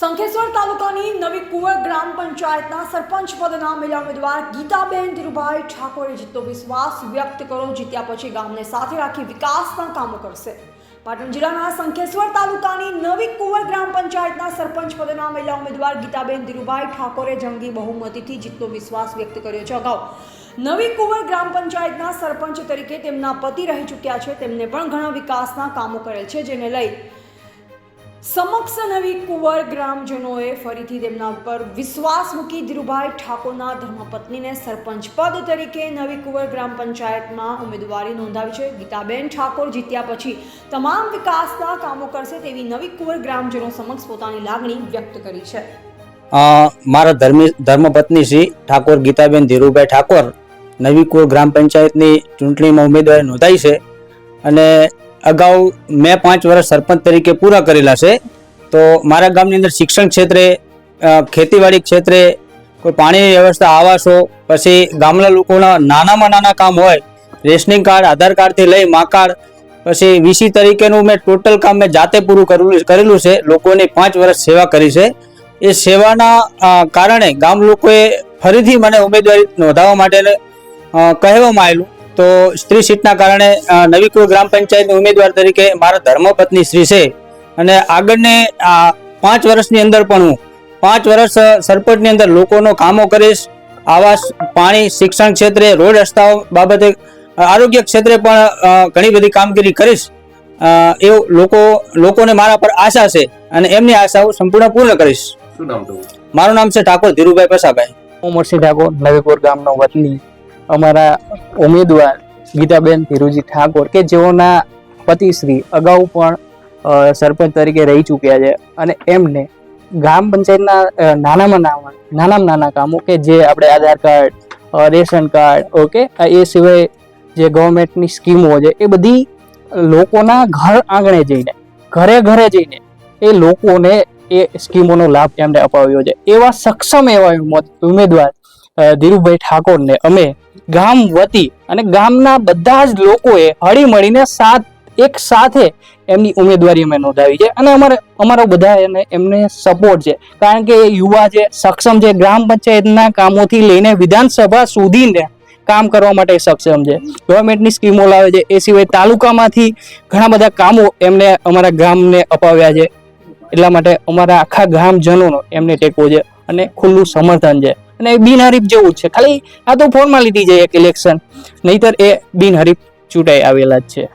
શંખેશ્વર તાલુકાની નવી કુંવર ગ્રામ પંચાયતના સરપંચ પદના મહિલા ઉમેદવાર ગીતાબેન ધીરુભાઈ ઠાકોરે જીતતો વિશ્વાસ વ્યક્ત કરો જીત્યા પછી ગામને સાથે રાખી વિકાસના કામો કરશે. પાટણ જિલ્લાના શંખેશ્વર તાલુકાની નવી કુંવર ગ્રામ પંચાયતના સરપંચ પદના મહિલા ઉમેદવાર ગીતાબેન ધીરુભાઈ ઠાકોરે જંગી બહુમતીથી જીતતો વિશ્વાસ વ્યક્ત કર્યો છે. અગાઉ નવી કુંવર ગ્રામ પંચાયતના સરપંચ તરીકે તેમના પતિ રહી ચૂક્યા છે. તેમને પણ ઘણા વિકાસના કામો કરેલ છે, જેને લઈ સમક્ષ નવી કુંવર ગ્રામજનોએ ફરીથી તેમના ઉપર વિશ્વાસ મૂકી ધીરુભાઈ ઠાકોરના ધર્મપત્નીને સરપંચ પદ તરીકે નવી કુંવર ગ્રામ પંચાયતમાં ઉમેદવારી નોંધાવી છે. ગીતાબેન ઠાકોર જીત્યા પછી તમામ વિકાસના કામો કરશે તેવી નવી કુંવર ગ્રામજનો સમક્ષ પોતાની લાગણી વ્યક્ત કરી છે. મારા ધર્મ, ધર્મપત્ની શ્રી ઠાકોર ગીતાબેન ધીરુભાઈ ઠાકોર નવી કુંવર ગ્રામ પંચાયતની ચૂંટણીમાં ઉમેદવારી નોંધાઈ છે અને અગાઉ મેં પાંચ વર્ષ સરપંચ તરીકે પૂરા કરેલા છે. તો મારા ગામની અંદર શિક્ષણ ક્ષેત્રે ખેતીવાડી ક્ષેત્રે કોઈ પાણીની વ્યવસ્થા, આવાસો, પછી ગામના લોકોના નાનામાં નાના કામ હોય, રેશનિંગ કાર્ડ, આધાર કાર્ડથી લઈ મા કાર્ડ, પછી વીસી તરીકેનું મેં ટોટલ કામ મેં જાતે પૂરું કરેલું કરેલું છે. લોકોની પાંચ વર્ષ સેવા કરી છે. એ સેવાના કારણે ગામ લોકોએ ફરીથી મને ઉમેદવારી નોંધાવવા માટે કહેવામાં આવેલું. તો સ્ત્રી સીટના કારણે અ, નવીકુર ગ્રામ પંચાયતની ઉમેદવાર તરીકે મારા ધર્મપત્ની શ્રી છે. અને આગળને આ પાંચ વર્ષની અંદર પણ હું પાંચ વર્ષ સરપંચની અંદર લોકોનો કામો કરીશ. આવાસ પાણી શિક્ષણ ક્ષેત્રે રોડ રસ્તાઓ બાબતે આરોગ્ય ક્ષેત્રે પણ ઘણી બધી કામગીરી કરીશ. એવું લોકો લોકોને મારા પર આશા છે અને એમની આશાઓ હું સંપૂર્ણ પૂર્ણ કરીશ. શું નામ મારું નામ છે ઠાકોર ધીરુભાઈ પસાભાઈ મુર્શી ઠાકોર નવીપુર ગામનો વતની. અમારા ઉમેદવાર ગીતાબેન ધીરુજી ઠાકોર કે જેઓના પતિશ્રી અગાઉ પણ સરપંચ તરીકે રહી ચૂક્યા છે. અને એમને ગ્રામ પંચાયતના નાનામાં નાના નાનામાં નાના કામો કે જે આપણે Aadhaar card ration card, okay? એ સિવાય જે ગવર્મેન્ટની સ્કીમો છે, એ બધી લોકોના ઘર આંગણે જઈને, ઘરે ઘરે જઈને એ લોકોને એ સ્કીમોનો લાભ એમને અપાવ્યો છે. એવા સક્ષમ એવા ઉમેદ- ઉમેદવાર ધીરુભાઈ ઠાકોરને. અમે ગામ વતી અને ગામના બધા જ લોકોએ હળી મળીને સાથ એક સાથે એમની ઉમેદવારી અમે નોંધાવી છે. અને અમારે, અમારો બધા એને, એમને સપોર્ટ છે. કારણ કે યુવા છે, સક્ષમ છે, ગ્રામ પંચાયતના કામોથી લઈને વિધાનસભા સુધીને કામ કરવા માટે સક્ષમ છે. ગવર્મેન્ટની સ્કીમો લાવે છે. એ સિવાય તાલુકામાંથી ઘણા બધા કામો એમને અમારા ગામને અપાવ્યા છે. એટલા માટે અમારા આખા ગ્રામજનોનો એમને ટેકો છે અને ખુલ્લું સમર્થન છે. અને બિનહરીફ જેવું જ છે. ખાલી આ તો ફોર્માલિટી છે એક ઇલેક્શન નહીતર એ બિનહરીફ ચૂંટાઈ આવેલા જ છે.